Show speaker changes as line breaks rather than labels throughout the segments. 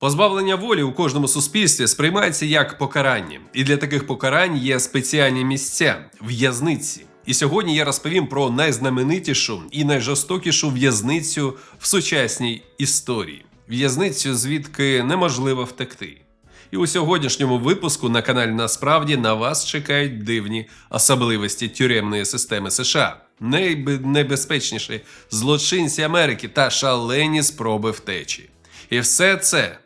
Позбавлення волі у кожному суспільстві сприймається як покарання, і для таких покарань є спеціальні місця в'язниці. І сьогодні я розповім про найзнаменитішу і найжорстокішу в'язницю в сучасній історії. В'язницю, звідки неможливо втекти. І у сьогоднішньому випуску на каналі Насправді на вас чекають дивні особливості тюремної системи США, найнебезпечніші злочинці Америки та шалені спроби втечі. І все це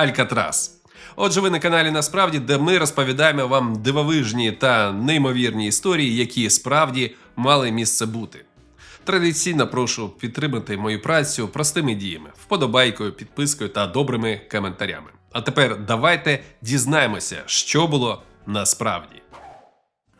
Алькатрас. Отже, ви на каналі Насправді, де ми розповідаємо вам дивовижні та неймовірні історії, які справді мали місце бути. Традиційно прошу підтримати мою працю простими діями, вподобайкою, підпискою та добрими коментарями. А тепер давайте дізнаємося, що було насправді.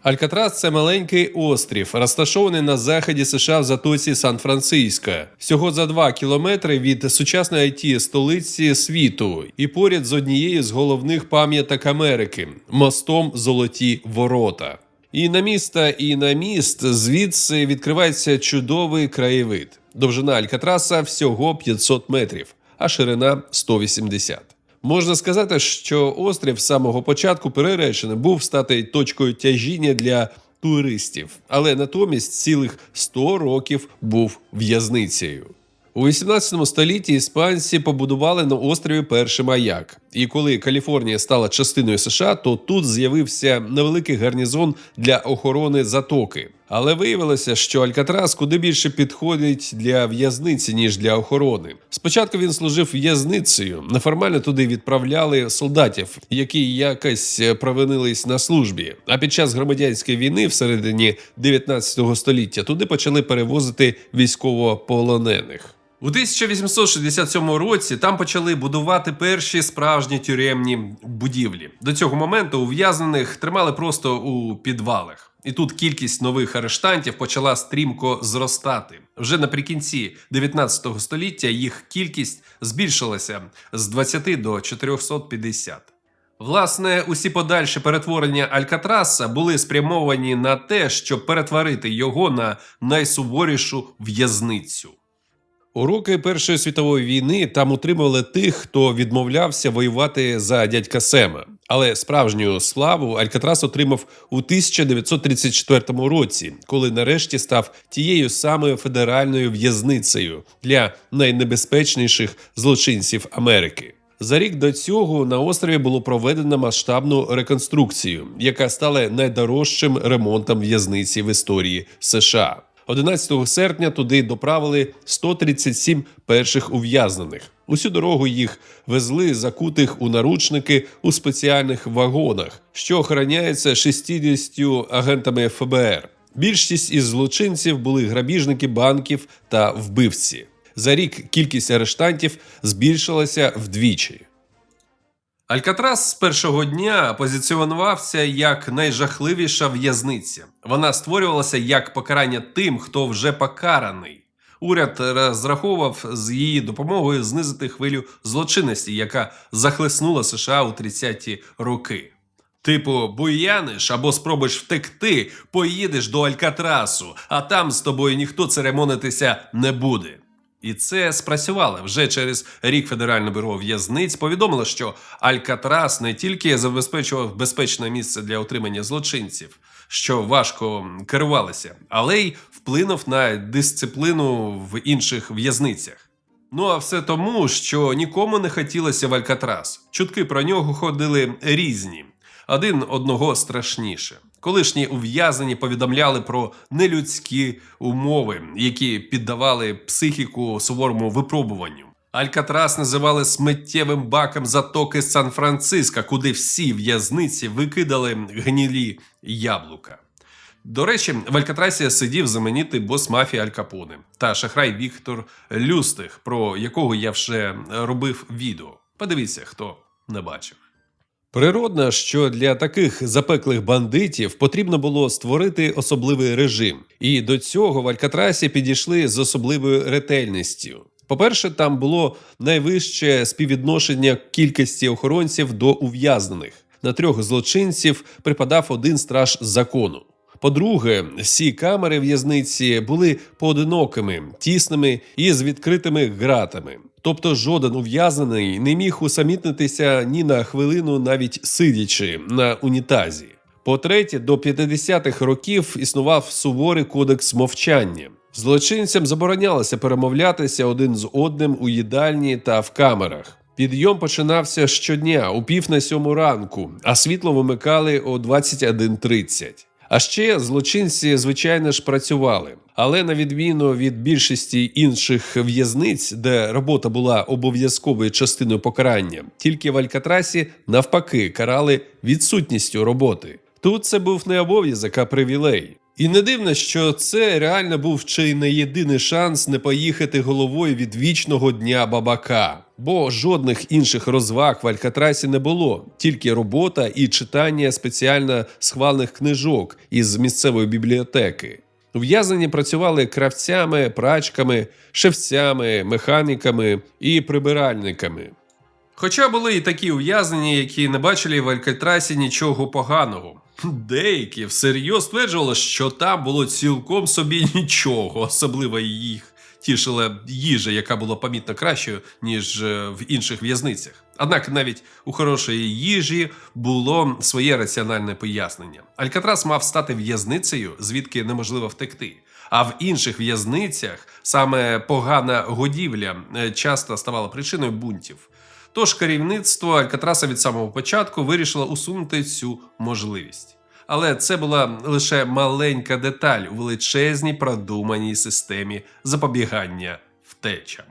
Алькатрас це маленький острів, розташований на заході США в затоці Сан-Франциско, всього за 2 кілометри від сучасної it столиці світу, і поряд з однією з головних пам'яток Америки мостом Золоті Ворота. І на місто, і на міст звідси відкривається чудовий краєвид. Довжина Алькатраса всього 500 метрів, а ширина 180. Можна сказати, що острів з самого початку переречений був стати точкою тяжіння для туристів, але натомість цілих 100 років був в'язницею. У 18 столітті іспанці побудували на острові перший маяк. І коли Каліфорнія стала частиною США, то тут з'явився невеликий гарнізон для охорони затоки. Але виявилося, що Алькатрас куди більше підходить для в'язниці, ніж для охорони. Спочатку він служив в'язницею. Неформально туди відправляли солдатів, які якось провинились на службі. А під час громадянської війни, всередині 19 століття, туди почали перевозити військовополонених. У 1867 році там почали будувати перші справжні тюремні будівлі. До цього моменту ув'язнених тримали просто у підвалах. І тут кількість нових арештантів почала стрімко зростати. Вже наприкінці 19 століття їх кількість збільшилася з 20 до 450. Власне, усі подальші перетворення Алькатраса були спрямовані на те, щоб перетворити його на найсуворішу в'язницю. У роки Першої світової війни там утримували тих, хто відмовлявся воювати за дядька Сема. Але справжню славу Алькатрас отримав у 1934 році, коли нарешті став тією самою федеральною в'язницею для найнебезпечніших злочинців Америки. За рік до цього на острові було проведено масштабну реконструкцію, яка стала найдорожчим ремонтом в'язниці в історії США. 11 серпня туди доправили 137 перших ув'язнених. Усю дорогу їх везли закутих у наручники у спеціальних вагонах, що охороняються 60 агентами ФБР. Більшість із злочинців були грабіжники банків та вбивці. За рік кількість арештантів збільшилася вдвічі. Алькатрас з першого дня позиціонувався як найжахливіша в'язниця. Вона створювалася як покарання тим, хто вже покараний. Уряд розраховував з її допомогою знизити хвилю злочинності, яка захлеснула США у 30-ті роки. Типу, буяниш або спробуєш втекти, поїдеш до Алькатрасу, а там з тобою ніхто церемонитися не буде. І це спрацювало вже через рік Федеральне бюро в'язниць повідомило, що Алькатрас не тільки забезпечував безпечне місце для утримання злочинців, що важко керувалися, але й вплинув на дисципліну в інших в'язницях. Ну а все тому, що нікому не хотілося в Алькатрас. Чутки про нього ходили різні, один одного страшніше. Колишні ув'язнені повідомляли про нелюдські умови, які піддавали психіку суворому випробуванню. Алькатрас називали сміттєвим баком затоки Сан-Франциска, куди всі в'язниці викидали гнілі яблука. До речі, в Алькатрасі сидів знаменитий бос мафії Аль та шахрай Віктор Люстих, про якого я вже робив відео. Подивіться, хто не бачив. Природно, що для таких запеклих бандитів потрібно було створити особливий режим, і до цього в Алькатрасі підійшли з особливою ретельністю. По-перше, там було найвище співвідношення кількості охоронців до ув'язнених. На трьох злочинців припадав один страж закону. По-друге, всі камери в'язниці були поодинокими, тісними і з відкритими ґратами. Тобто жоден ув'язнений не міг усамітнитися ні на хвилину, навіть сидячи на унітазі. По-третє, до 50-х років існував суворий кодекс мовчання. Злочинцям заборонялося перемовлятися один з одним у їдальні та в камерах. Підйом починався щодня у пів на сьому ранку, а світло вимикали о 21.30. А ще злочинці, звичайно ж, працювали. Але на відміну від більшості інших в'язниць, де робота була обов'язковою частиною покарання, тільки в Алькатрасі навпаки карали відсутністю роботи. Тут це був не обов'язок, а привілей. І не дивно, що це реально був чи не єдиний шанс не поїхати головою від вічного дня бабака, бо жодних інших розваг в Алькатрасі не було, тільки робота і читання спеціально схвалених книжок із місцевої бібліотеки. Ув'язнені працювали кравцями, прачками, шевцями, механіками і прибиральниками. Хоча були і такі ув'язнені, які не бачили в Алькатрасі нічого поганого. Деякі всерйоз стверджували, що там було цілком собі нічого, особливо їх тішила їжа, яка була помітно кращою, ніж е, в інших в'язницях. Однак навіть у хорошої їжі було своє раціональне пояснення. Алькатрас мав стати в'язницею, звідки неможливо втекти. А в інших в'язницях саме погана годівля е, часто ставала причиною бунтів. Тож керівництво Алькатраса від самого початку вирішило усунути цю можливість. Але це була лише маленька деталь у величезній продуманій системі запобігання втечам.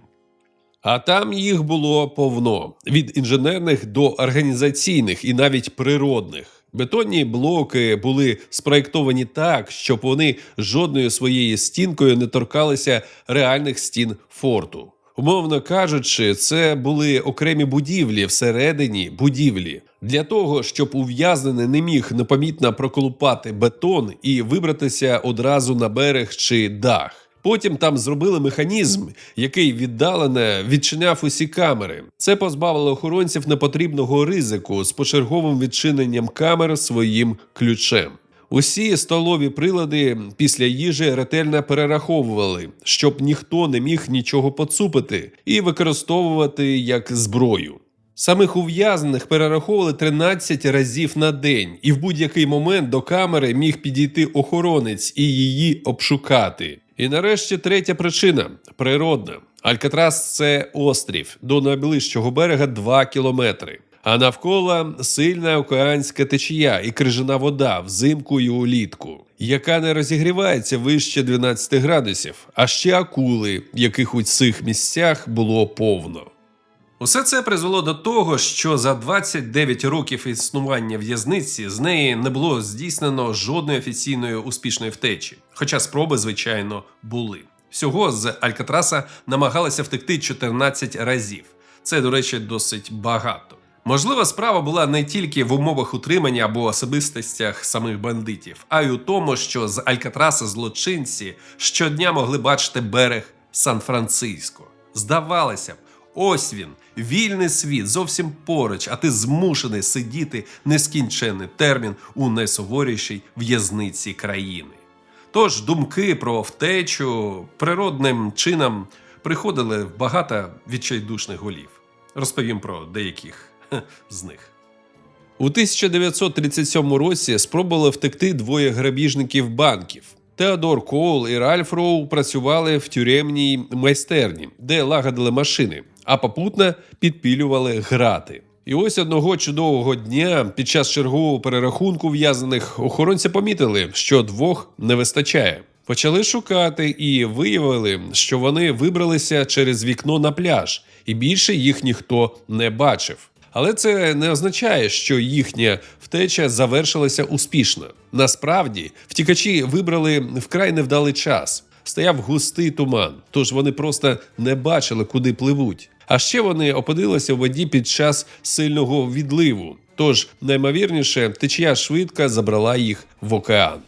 А там їх було повно від інженерних до організаційних і навіть природних. Бетонні блоки були спроєктовані так, щоб вони жодною своєю стінкою не торкалися реальних стін форту. Умовно кажучи, це були окремі будівлі всередині будівлі для того, щоб ув'язнений не міг непомітно проколупати бетон і вибратися одразу на берег чи дах. Потім там зробили механізм, який віддалено відчиняв усі камери. Це позбавило охоронців непотрібного ризику з почерговим відчиненням камер своїм ключем. Усі столові прилади після їжі ретельно перераховували, щоб ніхто не міг нічого поцупити і використовувати як зброю. Самих ув'язнених перераховували 13 разів на день, і в будь-який момент до камери міг підійти охоронець і її обшукати. І нарешті третя причина природна. Алькатрас це острів до найближчого берега 2 кілометри. А навколо сильна океанська течія і крижана вода взимку і улітку, яка не розігрівається вище 12 градусів, а ще акули, яких у цих місцях було повно. Усе це призвело до того, що за 29 років існування в'язниці з неї не було здійснено жодної офіційної успішної втечі, хоча спроби, звичайно, були. Всього з Алькатраса намагалися втекти 14 разів. Це, до речі, досить багато. Можливо, справа була не тільки в умовах утримання або особистостях самих бандитів, а й у тому, що з Алькатраса злочинці щодня могли бачити берег Сан-Франциско. Здавалося б, ось він, вільний світ, зовсім поруч, а ти змушений сидіти нескінченний термін у найсуворішій в'язниці країни. Тож думки про втечу природним чином приходили в багато відчайдушних голів. Розповім про деяких з них. У 1937 році спробували втекти двоє грабіжників банків. Теодор Коул і Ральф Роу працювали в тюремній майстерні, де лагодили машини, а попутно підпілювали грати. І ось одного чудового дня під час чергового перерахунку в'язаних охоронці помітили, що двох не вистачає. Почали шукати і виявили, що вони вибралися через вікно на пляж, і більше їх ніхто не бачив. Але це не означає, що їхня втеча завершилася успішно. Насправді, втікачі вибрали вкрай невдалий час. Стояв густий туман, тож вони просто не бачили, куди пливуть. А ще вони опинилися в воді під час сильного відливу. Тож, наймовірніше, течія швидко забрала їх в океан.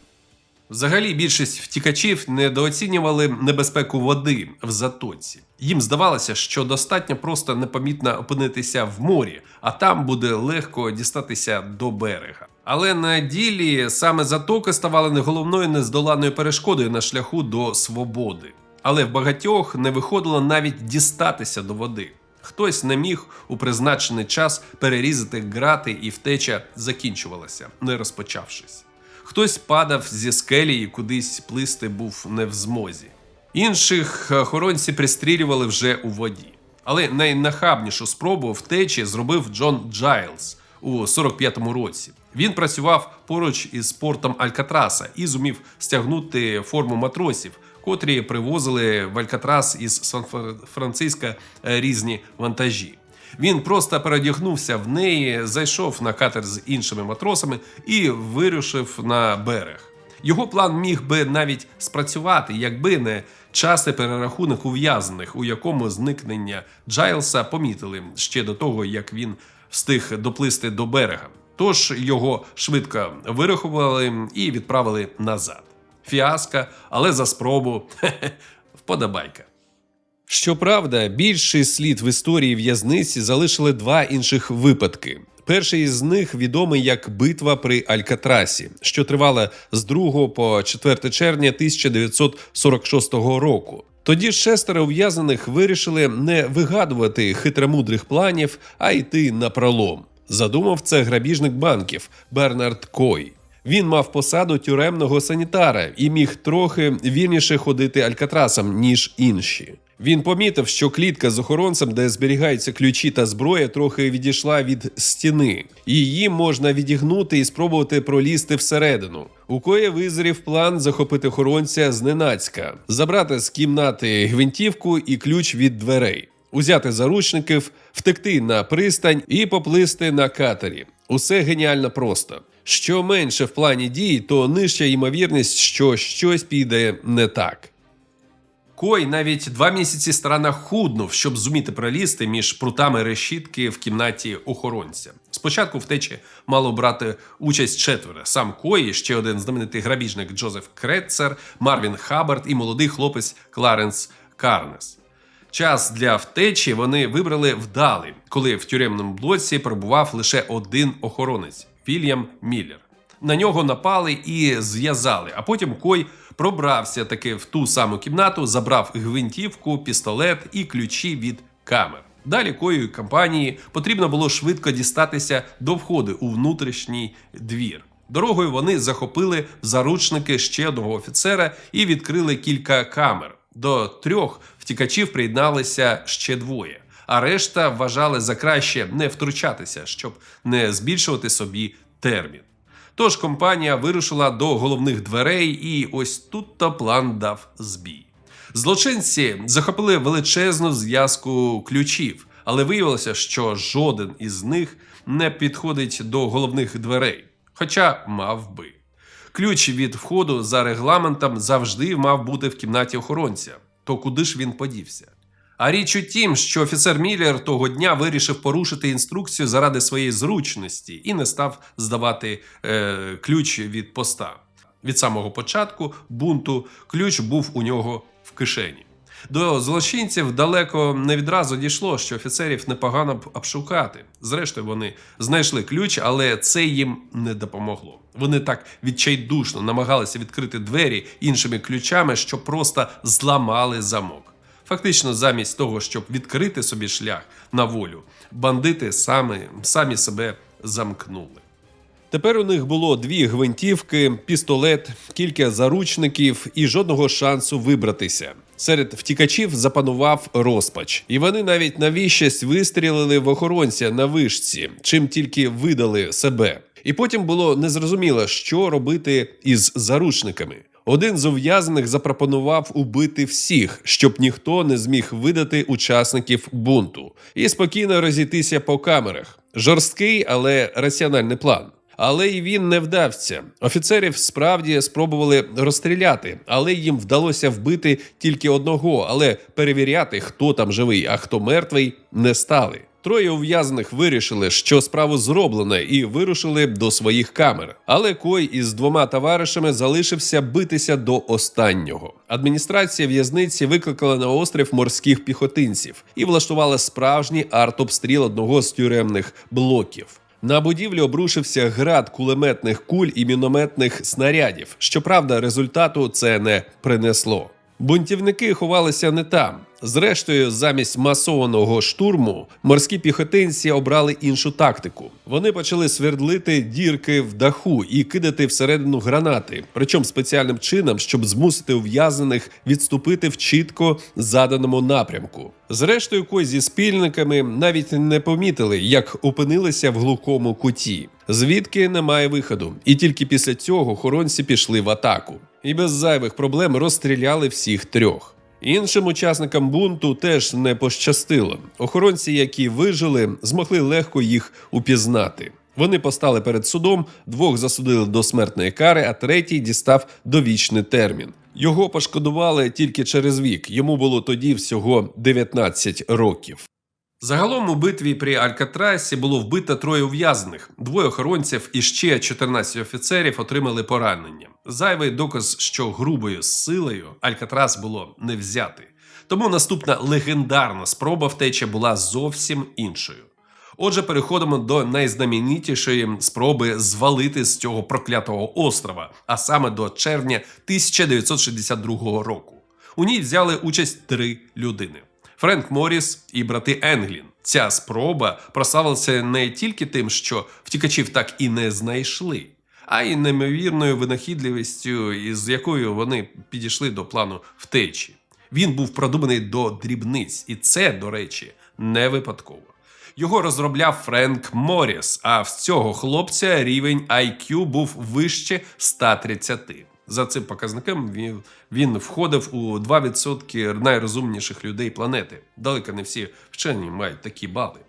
Взагалі, більшість втікачів недооцінювали небезпеку води в затоці. Їм здавалося, що достатньо просто непомітно опинитися в морі, а там буде легко дістатися до берега. Але на ділі саме затоки ставали не головною нездоланною перешкодою на шляху до свободи. Але в багатьох не виходило навіть дістатися до води. Хтось не міг у призначений час перерізати грати, і втеча закінчувалася, не розпочавшись. Хтось падав зі скелі і кудись плисти був не в змозі. Інших охоронці пристрілювали вже у воді. Але найнахабнішу спробу втечі зробив Джон Джайлз у 45-му році. Він працював поруч із портом Алькатраса і зумів стягнути форму матросів, котрі привозили в Алькатрас із Сан-Франциска е, різні вантажі. Він просто передягнувся в неї, зайшов на катер з іншими матросами і вирушив на берег. Його план міг би навіть спрацювати, якби не частий перерахунок ув'язнених, у якому зникнення Джайлса помітили ще до того, як він встиг доплисти до берега. Тож його швидко вирахували і відправили назад. Фіаска, але за спробу вподобайка. Щоправда, більший слід в історії в'язниці залишили два інших випадки. Перший із них відомий як битва при Алькатрасі, що тривала з 2 по 4 червня 1946 року. Тоді шестеро ув'язнених вирішили не вигадувати хитромудрих планів, а йти на пролом. Задумав це грабіжник банків Бернард Кой. Він мав посаду тюремного санітара і міг трохи вільніше ходити алькатрасом, ніж інші. Він помітив, що клітка з охоронцем, де зберігаються ключі та зброя, трохи відійшла від стіни. Її можна відігнути і спробувати пролізти всередину. У кої визрів план захопити охоронця зненацька, забрати з кімнати гвинтівку і ключ від дверей, узяти заручників, втекти на пристань і поплисти на катері. Усе геніально просто. Що менше в плані дій, то нижча ймовірність, що щось піде не так. Кой навіть два місяці старанно худнув, щоб зуміти пролізти між прутами решітки в кімнаті охоронця. Спочатку втечі мало брати участь четверо: сам Кой, ще один знаменитий грабіжник Джозеф Кретцер, Марвін Хаббард і молодий хлопець Кларенс Карнес. Час для втечі вони вибрали вдалий, коли в тюремному блоці перебував лише один охоронець Вільям Міллер. На нього напали і зв'язали, а потім Кой пробрався таки в ту саму кімнату, забрав гвинтівку, пістолет і ключі від камер. Далі Кою компанії потрібно було швидко дістатися до входу у внутрішній двір. Дорогою вони захопили заручники ще одного офіцера і відкрили кілька камер. До трьох втікачів приєдналися ще двоє, а решта вважали за краще не втручатися, щоб не збільшувати собі термін. Тож компанія вирушила до головних дверей, і ось тут то план дав збій. Злочинці захопили величезну зв'язку ключів, але виявилося, що жоден із них не підходить до головних дверей, хоча мав би. Ключ від входу за регламентом завжди мав бути в кімнаті охоронця. То куди ж він подівся? А річ у тім, що офіцер Міллер того дня вирішив порушити інструкцію заради своєї зручності і не став здавати е, ключ від поста. Від самого початку бунту ключ був у нього в кишені. До злочинців далеко не відразу дійшло, що офіцерів непогано б обшукати. Зрештою, вони знайшли ключ, але це їм не допомогло. Вони так відчайдушно намагалися відкрити двері іншими ключами, що просто зламали замок. Фактично, замість того, щоб відкрити собі шлях на волю, бандити самі, самі себе замкнули. Тепер у них було дві гвинтівки, пістолет, кілька заручників і жодного шансу вибратися. Серед втікачів запанував розпач, і вони навіть навіщось вистрілили в охоронця на вишці, чим тільки видали себе. І потім було незрозуміло, що робити із заручниками. Один з ув'язаних запропонував убити всіх, щоб ніхто не зміг видати учасників бунту, і спокійно розійтися по камерах. Жорсткий, але раціональний план. Але й він не вдався. Офіцерів справді спробували розстріляти, але їм вдалося вбити тільки одного, але перевіряти, хто там живий, а хто мертвий, не стали. Троє ув'язаних вирішили, що справу зроблено, і вирушили до своїх камер. Але Кой із двома товаришами залишився битися до останнього. Адміністрація в'язниці викликала на острів морських піхотинців і влаштувала справжній артобстріл одного з тюремних блоків. На будівлю обрушився град кулеметних куль і мінометних снарядів. Щоправда, результату це не принесло. Бунтівники ховалися не там. Зрештою, замість масованого штурму морські піхотинці обрали іншу тактику. Вони почали свердлити дірки в даху і кидати всередину гранати, причому спеціальним чином, щоб змусити ув'язнених відступити в чітко заданому напрямку. Зрештою, кой зі спільниками навіть не помітили, як опинилися в глухому куті, звідки немає виходу, і тільки після цього охоронці пішли в атаку. І без зайвих проблем розстріляли всіх трьох. Іншим учасникам бунту теж не пощастило. Охоронці, які вижили, змогли легко їх упізнати. Вони постали перед судом, двох засудили до смертної кари, а третій дістав довічний термін. Його пошкодували тільки через вік. Йому було тоді всього 19 років. Загалом у битві при Алькатрасі було вбито троє ув'язнених. Двоє охоронців і ще 14 офіцерів отримали поранення. Зайвий доказ, що грубою силою Алькатрас було не взяти. Тому наступна легендарна спроба втечі була зовсім іншою. Отже, переходимо до найзнаменітішої спроби звалити з цього проклятого острова, а саме до червня 1962 року. У ній взяли участь три людини. Френк Морріс і брати Енглін. Ця спроба прославилася не тільки тим, що втікачів так і не знайшли, а й неймовірною винахідливістю, із якою вони підійшли до плану втечі. Він був продуманий до дрібниць, і це, до речі, не випадково. Його розробляв Френк Морріс, а в цього хлопця рівень IQ був вище 130. За цим показником він, він входив у 2% найрозумніших людей планети. Далеко не всі вчені мають такі бали.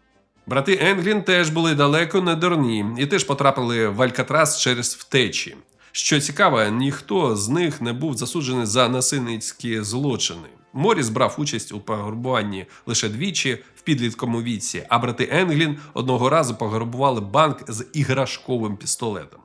Брати Енглін теж були далеко не дурні і теж потрапили в Алькатрас через втечі. Що цікаво, ніхто з них не був засуджений за насильницькі злочини. Моріс брав участь у пограбуванні лише двічі в підліткому віці, а брати Енглін одного разу пограбували банк з іграшковим пістолетом.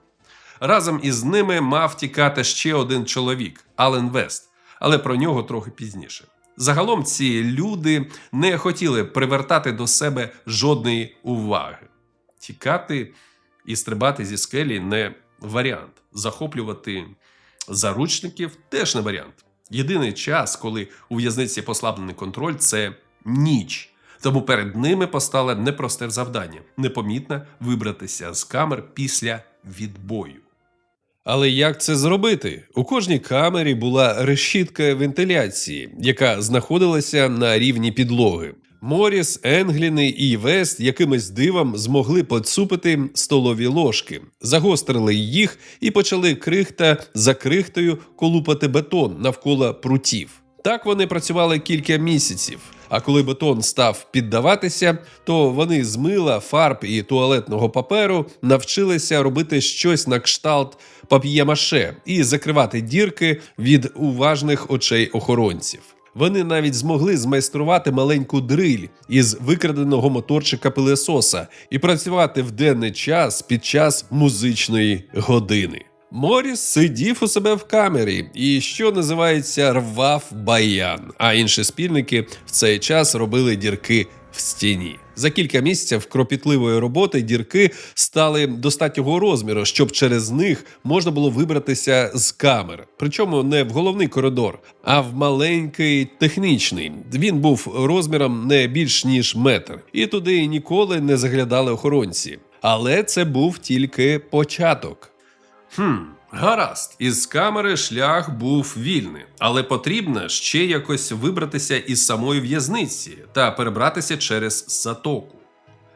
Разом із ними мав тікати ще один чоловік Ален Вест, але про нього трохи пізніше. Загалом ці люди не хотіли привертати до себе жодної уваги. Тікати і стрибати зі скелі не варіант. Захоплювати заручників теж не варіант. Єдиний час, коли у в'язниці послаблений контроль, це ніч. Тому перед ними постало непросте завдання непомітно вибратися з камер після відбою. Але як це зробити? У кожній камері була решітка вентиляції, яка знаходилася на рівні підлоги. Моріс, Енгліни і Вест якимось дивом змогли поцупити столові ложки, загострили їх і почали крихта за крихтою колупати бетон навколо прутів. Так вони працювали кілька місяців. А коли бетон став піддаватися, то вони з мила, фарб і туалетного паперу навчилися робити щось на кшталт пап'є-маше і закривати дірки від уважних очей охоронців. Вони навіть змогли змайструвати маленьку дриль із викраденого моторчика пилесоса і працювати в денний час під час музичної години. Моріс сидів у себе в камері і, що називається, рвав баян. А інші спільники в цей час робили дірки в стіні. За кілька місяців кропітливої роботи дірки стали достатнього розміру, щоб через них можна було вибратися з камер. Причому не в головний коридор, а в маленький технічний. Він був розміром не більш ніж метр, і туди ніколи не заглядали охоронці. Але це був тільки початок. Хм, гаразд, із камери шлях був вільний, але потрібно ще якось вибратися із самої в'язниці та перебратися через затоку.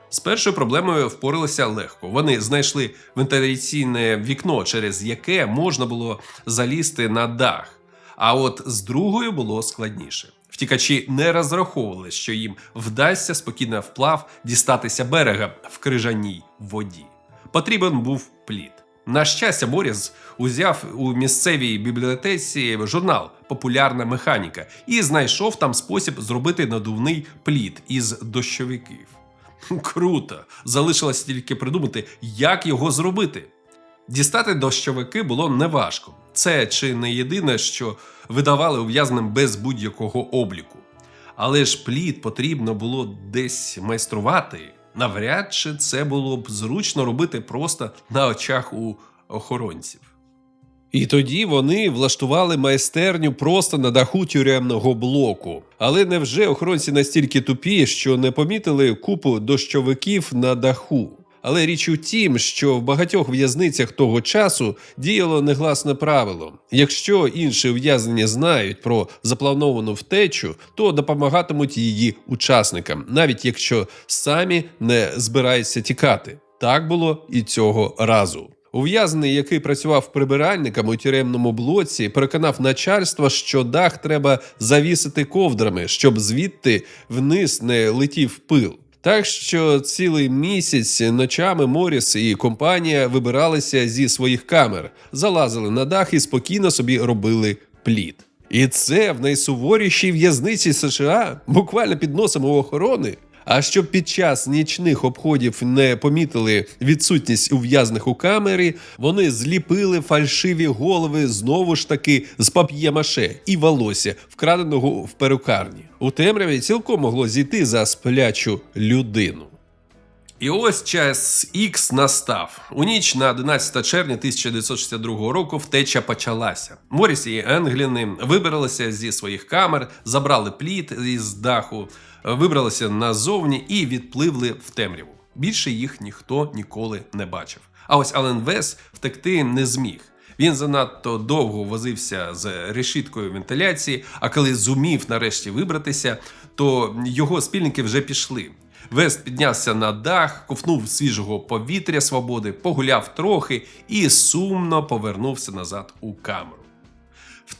З першою проблемою впоралися легко. Вони знайшли вентиляційне вікно, через яке можна було залізти на дах. А от з другою було складніше. Втікачі не розраховували, що їм вдасться спокійно вплав дістатися берега в крижаній воді. Потрібен був плід. На щастя, Боріс узяв у місцевій бібліотеці журнал Популярна механіка і знайшов там спосіб зробити надувний плід із дощовиків. Круто! Залишилось тільки придумати, як його зробити. Дістати дощовики було неважко. Це чи не єдине, що видавали ув'язним без будь-якого обліку. Але ж плід потрібно було десь майструвати. Навряд чи це було б зручно робити просто на очах у охоронців. І тоді вони влаштували майстерню просто на даху тюремного блоку. Але невже охоронці настільки тупі, що не помітили купу дощовиків на даху? Але річ у тім, що в багатьох в'язницях того часу діяло негласне правило: якщо інші ув'язнені знають про заплановану втечу, то допомагатимуть її учасникам, навіть якщо самі не збираються тікати. Так було і цього разу. Ув'язнений, який працював прибиральником у тюремному блоці, переконав начальство, що дах треба завісити ковдрами, щоб звідти вниз не летів пил. Так що цілий місяць ночами Моріс і компанія вибиралися зі своїх камер, залазили на дах і спокійно собі робили плід. І це в найсуворішій в'язниці США, буквально під носом у охорони. А щоб під час нічних обходів не помітили відсутність ув'язних у камері, вони зліпили фальшиві голови знову ж таки з пап'є-маше і волосся, вкраденого в перукарні. У темряві цілком могло зійти за сплячу людину. І ось час Х настав. У ніч на 11 червня 1962 року втеча почалася. Моріс і Енгліни вибралися зі своїх камер, забрали плід із даху, вибралися назовні і відпливли в темряву. Більше їх ніхто ніколи не бачив. А ось Ален Вес втекти не зміг. Він занадто довго возився з решіткою вентиляції, а коли зумів нарешті вибратися, то його спільники вже пішли. Вест піднявся на дах, ковнув свіжого повітря свободи, погуляв трохи і сумно повернувся назад у камеру.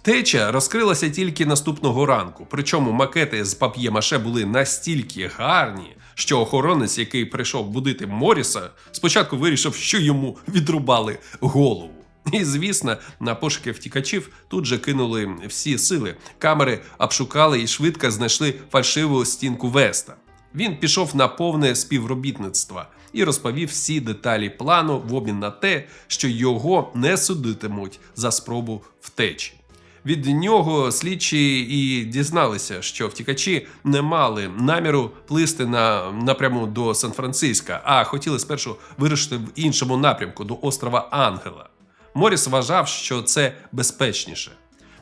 Втеча розкрилася тільки наступного ранку, причому макети з пап'є-маше були настільки гарні, що охоронець, який прийшов будити Моріса, спочатку вирішив, що йому відрубали голову. І, звісно, на пошуки втікачів тут же кинули всі сили. Камери обшукали і швидко знайшли фальшиву стінку Веста. Він пішов на повне співробітництво і розповів всі деталі плану в обмін на те, що його не судитимуть за спробу втечі. Від нього слідчі і дізналися, що втікачі не мали наміру плисти на напряму до Сан-Франциска, а хотіли спершу вирушити в іншому напрямку до острова Ангела. Моріс вважав, що це безпечніше.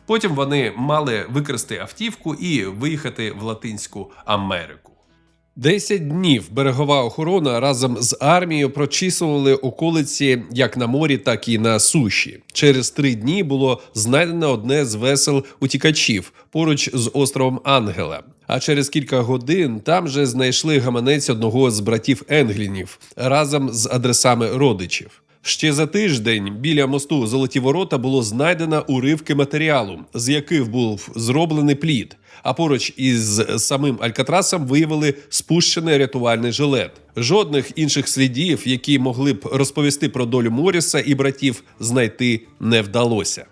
Потім вони мали викрасти автівку і виїхати в Латинську Америку. Десять днів берегова охорона разом з армією прочісували околиці як на морі, так і на суші. Через три дні було знайдено одне з весел утікачів поруч з островом Ангела. А через кілька годин там же знайшли гаманець одного з братів Енглінів разом з адресами родичів. Ще за тиждень біля мосту Золоті Ворота було знайдено уривки матеріалу, з яких був зроблений плід. А поруч із самим Алькатрасом виявили спущений рятувальний жилет. Жодних інших слідів, які могли б розповісти про долю Моріса і братів, знайти не вдалося.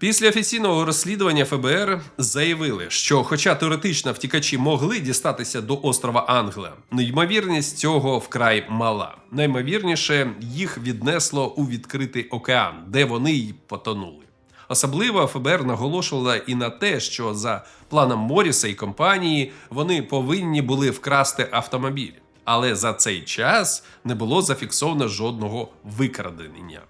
Після офіційного розслідування ФБР заявили, що, хоча теоретично втікачі могли дістатися до острова Ангела, ймовірність цього вкрай мала. Наймовірніше їх віднесло у відкритий океан, де вони й потонули. Особливо ФБР наголошувала і на те, що за планом Моріса і компанії вони повинні були вкрасти автомобіль. Але за цей час не було зафіксовано жодного викрадення.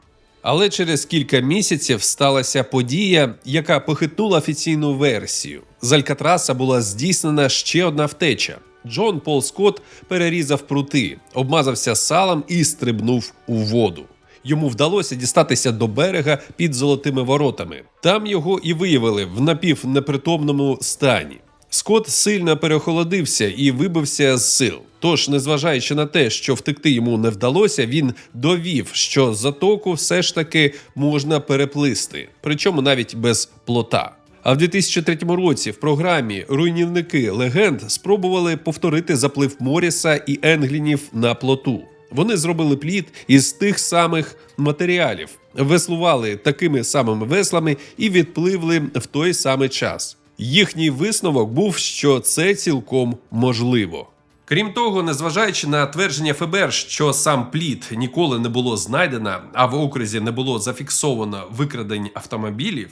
Але через кілька місяців сталася подія, яка похитнула офіційну версію. З Алькатраса була здійснена ще одна втеча. Джон Пол Скотт перерізав прути, обмазався салом і стрибнув у воду. Йому вдалося дістатися до берега під золотими воротами. Там його і виявили в напівнепритомному стані. Скот сильно переохолодився і вибився з сил. Тож, незважаючи на те, що втекти йому не вдалося, він довів, що затоку все ж таки можна переплисти, причому навіть без плота. А в 2003 році в програмі Руйнівники легенд спробували повторити заплив Моріса і Енглінів на плоту. Вони зробили плід із тих самих матеріалів, веслували такими самими веслами і відпливли в той самий час. Їхній висновок був, що це цілком можливо. Крім того, незважаючи на твердження ФБР, що сам плід ніколи не було знайдено, а в окрузі не було зафіксовано викрадень автомобілів,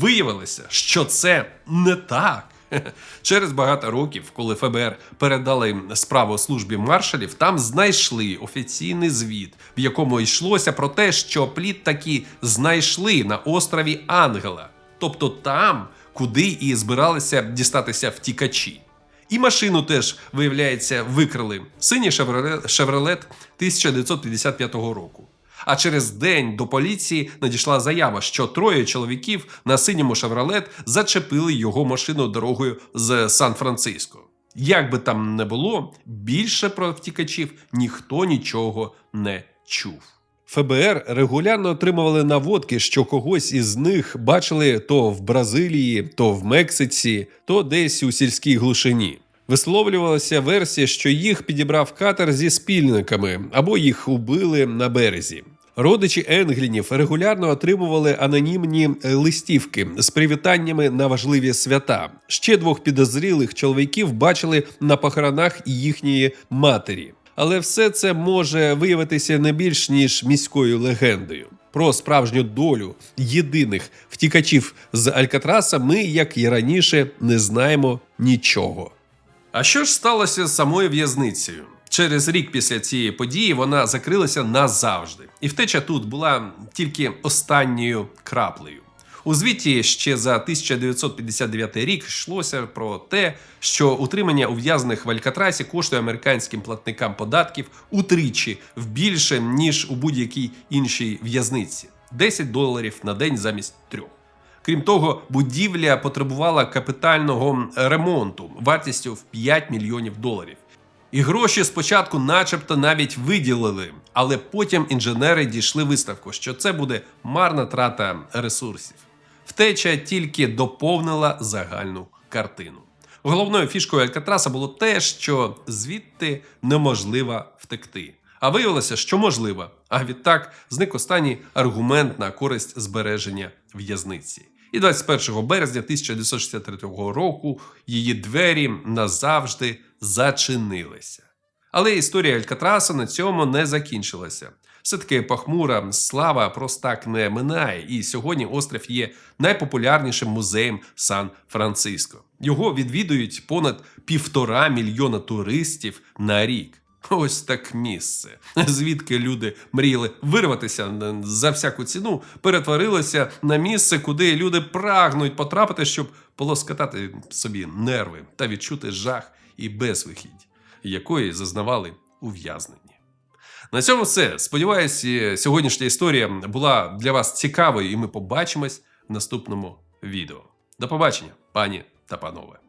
виявилося, що це не так. Через багато років, коли ФБР передали справу службі маршалів, там знайшли офіційний звіт, в якому йшлося про те, що плід таки знайшли на острові Ангела, тобто там, куди і збиралися дістатися втікачі. І машину теж, виявляється, викрили синій «Шевроле- Шевролет 1955 року. А через день до поліції надійшла заява, що троє чоловіків на синьому Шевролет зачепили його машину дорогою з Сан-Франциско. Як би там не було, більше про втікачів ніхто нічого не чув. ФБР регулярно отримували наводки, що когось із них бачили то в Бразилії, то в Мексиці, то десь у сільській глушині. Висловлювалася версія, що їх підібрав катер зі спільниками або їх убили на березі. Родичі Енглінів регулярно отримували анонімні е, листівки з привітаннями на важливі свята. Ще двох підозрілих чоловіків бачили на похоронах їхньої матері. Але все це може виявитися не більш ніж міською легендою. Про справжню долю єдиних втікачів з Алькатраса ми, як і раніше, не знаємо нічого. А що ж сталося з самою в'язницею? Через рік після цієї події вона закрилася назавжди, і втеча тут була тільки останньою краплею. У звіті ще за 1959 рік йшлося про те, що утримання ув'язнених в Алькатрасі коштує американським платникам податків утричі в більше ніж у будь-якій іншій в'язниці 10 доларів на день замість трьох. Крім того, будівля потребувала капітального ремонту вартістю в 5 мільйонів доларів. І гроші спочатку, начебто, навіть виділили, але потім інженери дійшли висновку, що це буде марна трата ресурсів. Втеча тільки доповнила загальну картину. Головною фішкою Алькатраса було те, що звідти неможливо втекти. А виявилося, що можливо. А відтак зник останній аргумент на користь збереження в'язниці. І 21 березня 1963 року її двері назавжди зачинилися. Але історія Алькатраса на цьому не закінчилася. Все-таки похмура слава просто так не минає, і сьогодні острів є найпопулярнішим музеєм Сан-Франциско. Його відвідують понад півтора мільйона туристів на рік. Ось так місце, звідки люди мріяли вирватися за всяку ціну, перетворилося на місце, куди люди прагнуть потрапити, щоб полоскатати собі нерви та відчути жах і безвихідь, якої зазнавали ув'язнені. На цьому все. Сподіваюся, сьогоднішня історія була для вас цікавою, і ми побачимось в наступному відео. До побачення, пані та панове.